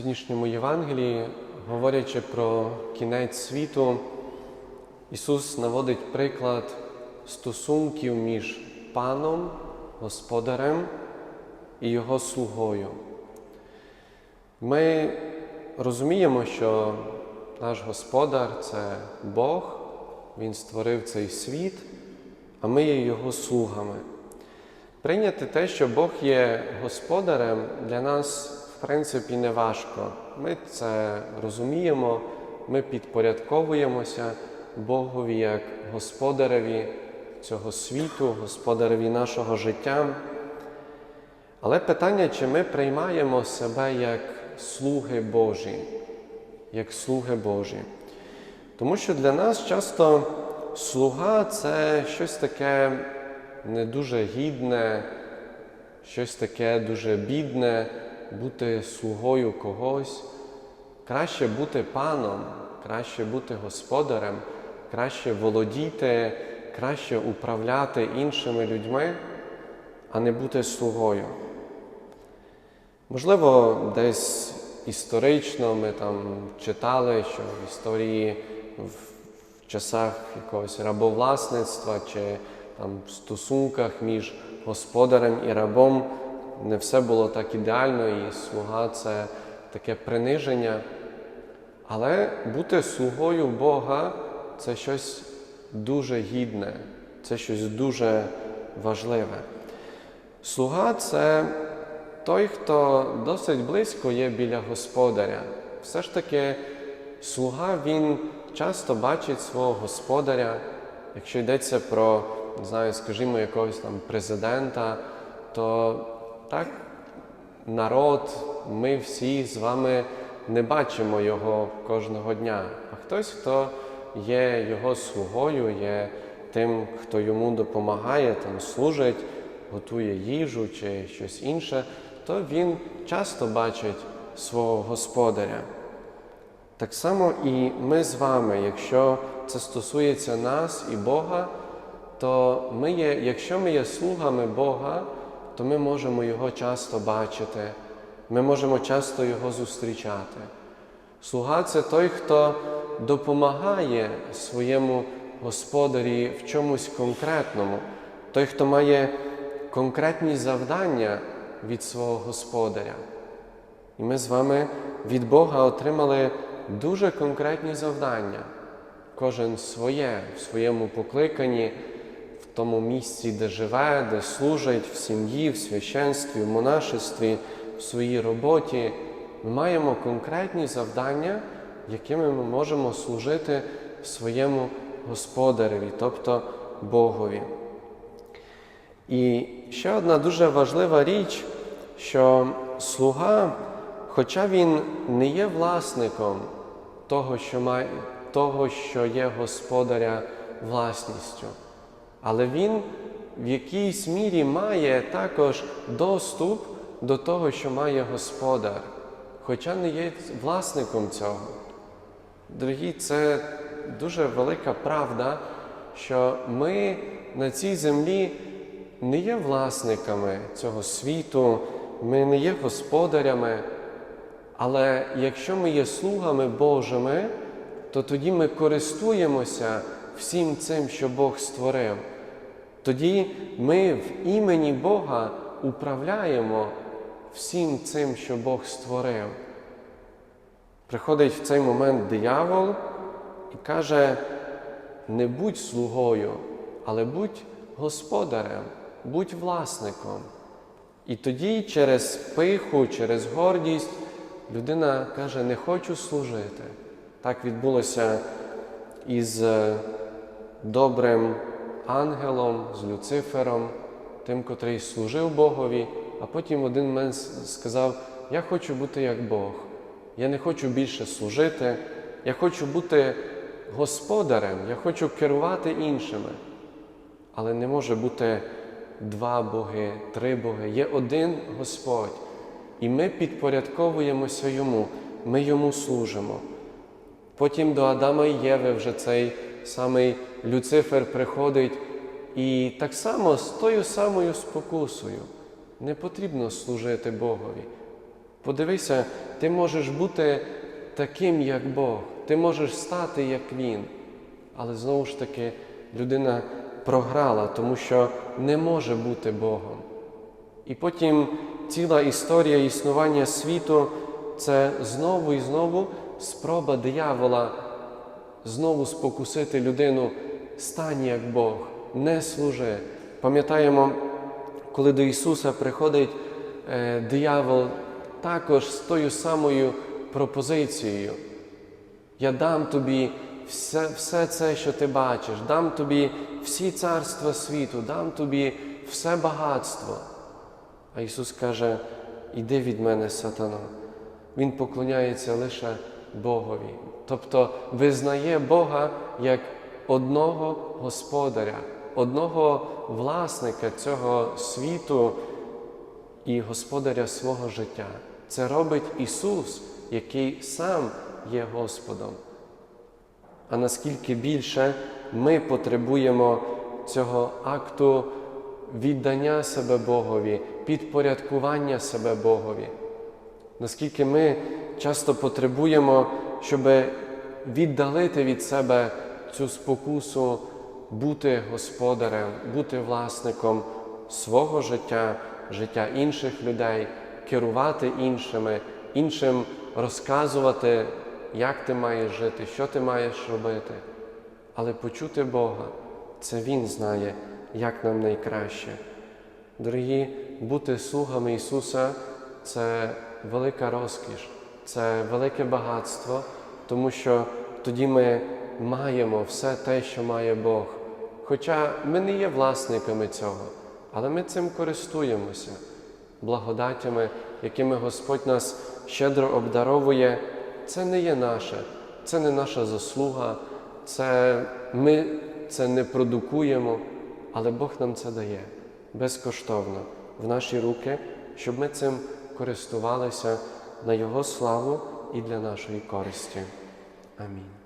сьогоднішньому Євангелії, говорячи про кінець світу, Ісус наводить приклад стосунків між паном, господарем і його слугою. Ми розуміємо, що наш Господар це Бог, Він створив цей світ, а ми є Його слугами. Прийняти те, що Бог є господарем, для нас, принципі, не важко. Ми це розуміємо, ми підпорядковуємося Богові як господареві цього світу, господареві нашого життя. Але питання, чи ми приймаємо себе як слуги Божі, як слуги Божі. Тому що для нас часто слуга це щось таке не дуже гідне, щось таке дуже бідне, бути слугою когось. Краще бути паном, краще бути господарем, краще володіти, краще управляти іншими людьми, а не бути слугою. Можливо, десь історично ми там читали, що в історії в часах якогось рабовласництва чи там в стосунках між господарем і рабом не все було так ідеально, і слуга це таке приниження. Але бути слугою Бога це щось дуже гідне, це щось дуже важливе. Слуга це той, хто досить близько є біля господаря. Все ж таки, слуга він часто бачить свого господаря, якщо йдеться про, не знаю, скажімо, якогось там президента, то так, народ, ми всі з вами не бачимо його кожного дня. А хтось, хто є його слугою, є тим, хто йому допомагає, там служить, готує їжу чи щось інше, то він часто бачить свого господаря. Так само і ми з вами, якщо це стосується нас і Бога, то ми є, якщо ми є слугами Бога, то ми можемо Його часто бачити, ми можемо часто Його зустрічати. Слуга це той, хто допомагає своєму господарі в чомусь конкретному, той, хто має конкретні завдання від свого господаря. І ми з вами від Бога отримали дуже конкретні завдання, кожен своє, в своєму покликанні, тому місці, де живе, де служить, в сім'ї, в священстві, в монашестві, в своїй роботі. Ми маємо конкретні завдання, якими ми можемо служити своєму господареві, тобто Богові. І ще одна дуже важлива річ, що слуга, хоча він не є власником того, що має, того, що є господаря власністю, але він в якійсь мірі має також доступ до того, що має господар, хоча не є власником цього. Дорогі, це дуже велика правда, що ми на цій землі не є власниками цього світу, ми не є господарями, але якщо ми є слугами Божими, то тоді ми користуємося всім цим, що Бог створив. Тоді ми в імені Бога управляємо всім цим, що Бог створив. Приходить в цей момент диявол і каже: не будь слугою, але будь господарем, будь власником. І тоді через пиху, через гордість людина каже, не хочу служити. Так відбулося із добрим ангелом, з Люцифером, тим, котрий служив Богові, а потім один момент сказав: Я хочу бути як Бог. Я не хочу більше служити, я хочу бути господарем, я хочу керувати іншими. Але не може бути два Боги, три Боги. Є один Господь. І ми підпорядковуємося Йому, ми Йому служимо. Потім до Адама і Єви вже цей самий Люцифер приходить і так само з тою самою спокусою не потрібно служити Богові. Подивися, ти можеш бути таким, як Бог, ти можеш стати, як Він. Але знову ж таки людина програла, тому що не може бути Богом. І потім ціла історія існування світу це знову і знову спроба диявола знову спокусити людину, стань як Бог, не служи. Пам'ятаємо, коли до Ісуса приходить е, диявол також з тою самою пропозицією. Я дам тобі все, все це, що ти бачиш, дам тобі всі царства світу, дам тобі все багатство. А Ісус каже: Іди від мене, сатано. Він поклоняється лише Богові, тобто визнає Бога як одного господаря, одного власника цього світу і господаря свого життя. Це робить Ісус, який сам є Господом. А наскільки більше ми потребуємо цього акту віддання себе Богові, підпорядкування себе Богові. Наскільки ми часто потребуємо, щоб віддалити від себе цю спокусу, бути господарем, бути власником свого життя, життя інших людей, керувати іншими, іншим розказувати, як ти маєш жити, що ти маєш робити. Але почути Бога, це Він знає, як нам найкраще. Дорогі, бути слугами Ісуса це велика розкіш, це велике багатство, тому що тоді ми маємо все те, що має Бог. Хоча ми не є власниками цього, але ми цим користуємося, благодатями, якими Господь нас щедро обдаровує, це не є наше, це не наша заслуга, це ми це не продукуємо, але Бог нам це дає безкоштовно в наші руки, щоб ми цим користувалися на Його славу і для нашої користі. Амінь.